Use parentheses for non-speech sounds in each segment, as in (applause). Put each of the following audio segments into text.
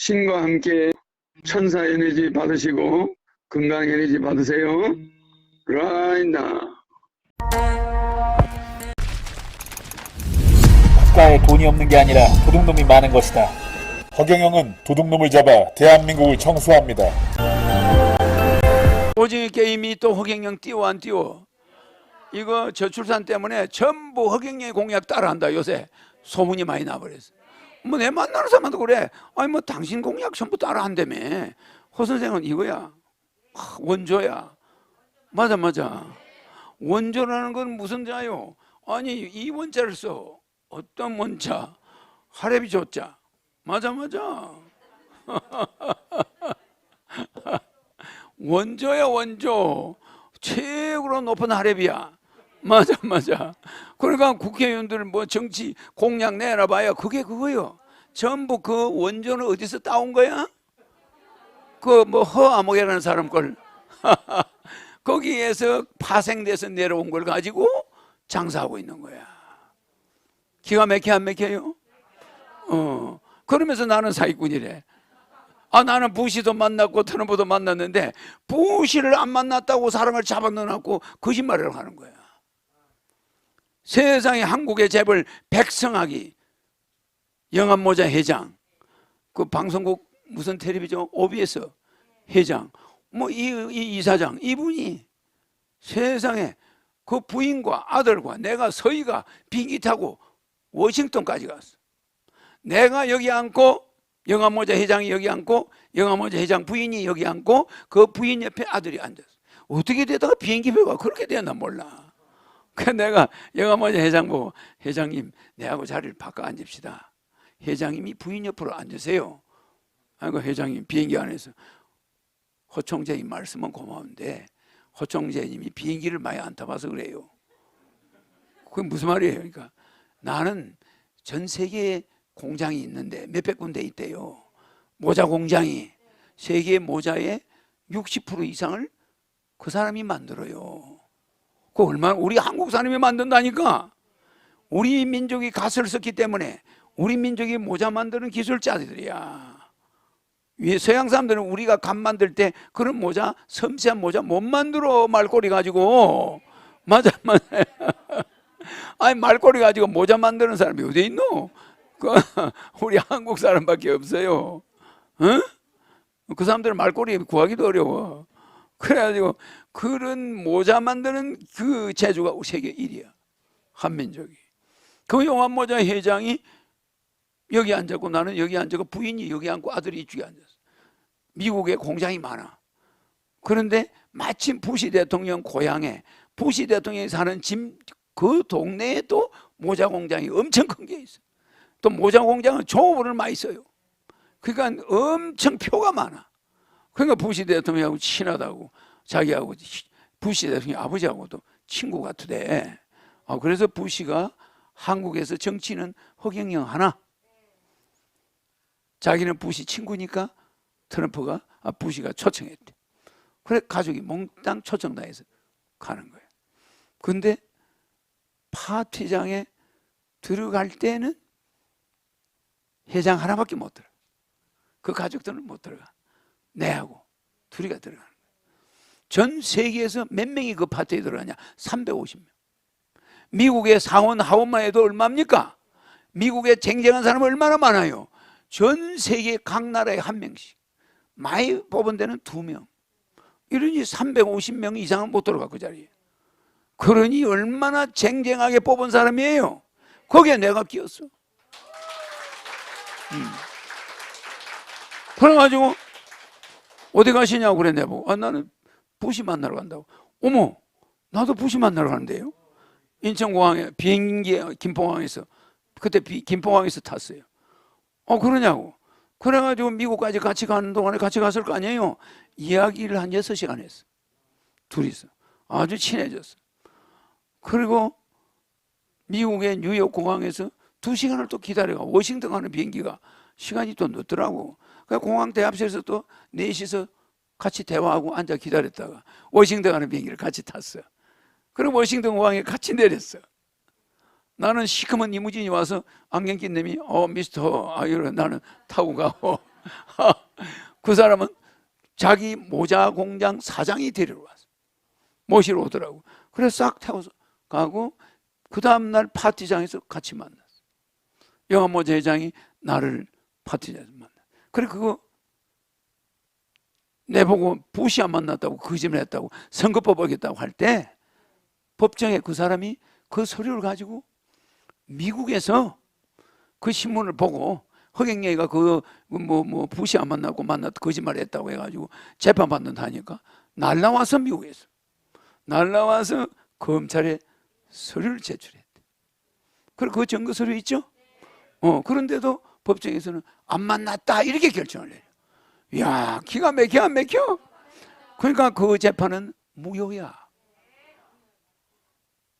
신과 함께 천사 에너지 받으시고 건강 에너지 받으세요. right now. 국가에 돈이 없는 게 아니라 도둑놈이 많은 것이다. 허경영은 도둑놈을 잡아 대한민국을 청소합니다. 오징어 게임이 또 허경영 띄워 안 띄워? 이거 저출산 때문에 전부 허경영의 공약 따라한다 요새 소문이 많이 나버렸어. 뭐 내 만나는 사람도 그래. 아니 뭐 당신 공약 전부 따라 한다며. 허 선생은 이거야. 하, 원조야. 맞아 맞아. 원조라는 건 무슨 자요? 아니 이 원자를 써. 어떤 원자? 하레비 조자. 맞아 맞아. (laughs) 원조야 원조 최고로 높은 하랩이야 (laughs) 맞아 맞아. 그러니까 국회의원들 뭐 정치 공약 내놔 봐요. 그게 그거요. 전부 그 원조는 어디서 따온 거야? 그 뭐 허아목이라는 사람 걸. (laughs) 거기에서 파생돼서 내려온 걸 가지고 장사하고 있는 거야. 기가 막혀 안 막혀요? 어. 그러면서 나는 사기꾼이래. 아 나는 부시도 만났고 트럼프도 만났는데 부시를 안 만났다고 사람을 잡아넣어놓고 거짓말을 하는 거야. 세상에 한국의 재벌 백성학이 영암모자 회장, 그 방송국 무슨 텔레비전 OBS 회장, 뭐이 이 이사장 이분이 세상에 그 부인과 아들과 내가 서희가 비행기 타고 워싱턴까지 갔어. 내가 여기 앉고 영암모자 회장이 여기 앉고 영암모자 회장 부인이 여기 앉고 그 부인 옆에 아들이 앉았어. 어떻게 되다가 비행기 표가 그렇게 되나 몰라. 그 내가 영암모자 회장 보고 회장님 내하고 자리를 바꿔 앉읍시다. 회장님이 부인 옆으로 앉으세요. 아이고 회장님 비행기 안에서 허총재님 말씀은 고마운데 허총재님이 비행기를 많이 안 타봐서 그래요. 그게 무슨 말이에요? 그러니까 나는 전 세계에 공장이 있는데 몇백 군데 있대요. 모자 공장이 세계 모자의 60% 이상을 그 사람이 만들어요. 그 얼마나 우리 한국 사람이 만든다니까. 우리 민족이 갓을 썼기 때문에 우리 민족이 모자 만드는 기술자들이야. 위 서양 사람들은 우리가 감 만들 때 그런 모자 섬세한 모자 못 만들어 말꼬리 가지고 맞아 맞아. (laughs) 아니 말꼬리 가지고 모자 만드는 사람이 어디 있노? 그 (laughs) 우리 한국 사람밖에 없어요. 어? 그 사람들은 말꼬리 구하기도 어려워. 그래가지고 그런 모자 만드는 그 재주가 세계 1위야. 한민족이. 그 용암 모자 회장이 여기 앉았고 나는 여기 앉았고 부인이 여기 앉고 아들이 이쪽에 앉았어. 미국에 공장이 많아. 그런데 마침 부시 대통령 고향에 부시 대통령이 사는 집 그 동네에 또 모자 공장이 엄청 큰 게 있어. 또 모자 공장은 조업을 많이 써요. 그러니까 엄청 표가 많아. 그러니까 부시 대통령하고 친하다고 자기하고 부시 대통령 아버지하고도 친구 같으대. 아, 그래서 부시가 한국에서 정치는 허경영 하나. 자기는 부시 친구니까 트럼프가 아, 부시가 초청했대. 그래 가족이 몽땅 초청당해서 가는 거예요. 근데 파티장에 들어갈 때는 회장 하나밖에 못 들어. 그 가족들은 못 들어가. 내하고 둘이가 들어가는 거야. 전 세계에서 몇 명이 그 파티에 들어가냐? 350명. 미국의 상원 하원만 해도 얼마입니까? 미국에 쟁쟁한 사람 얼마나 많아요? 전 세계 각 나라에 한 명씩. 많이 뽑은 데는 두 명. 이러니 350명 이상은 못 들어가 그 자리에. 그러니 얼마나 쟁쟁하게 뽑은 사람이에요. 거기에 내가 끼었어. 음. 그래가지고 어디 가시냐고 그래 내보고 아, 나는 부시 만나러 간다고. 어머 나도 부시 만나러 가는데요? 인천공항에 비행기 김포공항에서 그때 비, 김포공항에서 탔어요. 어 그러냐고. 그래가지고 미국까지 같이 가는 동안에 같이 갔을 거 아니에요? 이야기를 한 6시간 했어. 둘이서. 아주 친해졌어. 그리고 미국의 뉴욕 공항에서 두 시간을 또 기다려가. 워싱턴 가는 비행기가 시간이 또 늦더라고. 그 공항 대합실에서 또 넷이서 같이 대화하고 앉아 기다렸다가 워싱턴 가는 비행기를 같이 탔어. 그리고 워싱턴 공항에 같이 내렸어. 나는 시커먼 이무진이 와서 안경 낀 놈이 어 미스터 아 이러 나는 타고 가고 (laughs) 그 사람은 자기 모자 공장 사장이 데리러 왔어. 모시러 오더라고. 그래서 싹 태워서 가고 그 다음날 파티장에서 같이 만났어. 영화 모자 회장이 나를 파티장에서. 그래 그거 내보고 부시 안 만났다고 거짓말 했다고 선거법 어겼다고 할 때 법정에 그 사람이 그 서류를 가지고 미국에서 그 신문을 보고 허경영이가 그뭐뭐 부시 안 만나고 만났다 거짓말 했다고 해가지고 재판 받는다 하니까 날라와서 미국에서 날라와서 검찰에 서류를 제출했대. 그리고 그 증거 서류 있죠? 어 그런데도 법정에서는 안 만났다 이렇게 결정을 해요. 야 기가 막혀 안 막혀? 그러니까 그 재판은 무효야.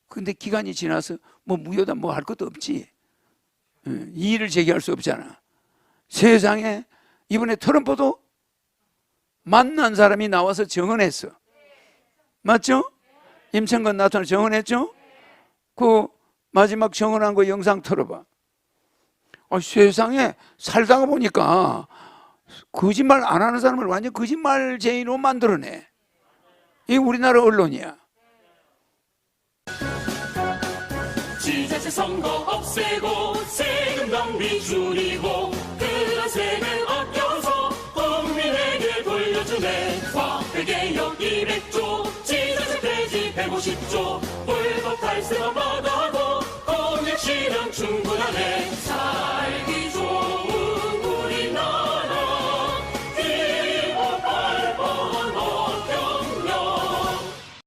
근데 기간이 지나서 뭐 무효다 뭐 할 것도 없지. 예, 이의를 제기할 수 없잖아. 세상에 이번에 트럼프도 만난 사람이 나와서 증언했어. 맞죠? 임창건 나타나 증언했죠? 그 마지막 증언한 거 영상 틀어봐. 아, 세상에 살다가 보니까 거짓말 안 하는 사람을 완전 거짓말쟁이로 만들어내. 이게 우리나라 언론이야. 지자체 선거 없애고 세금 낭비 줄이고 그런 세금 아껴서 국민에게 돌려주네 화폐개혁 200조 지자체 폐지 150조 불법 탈세만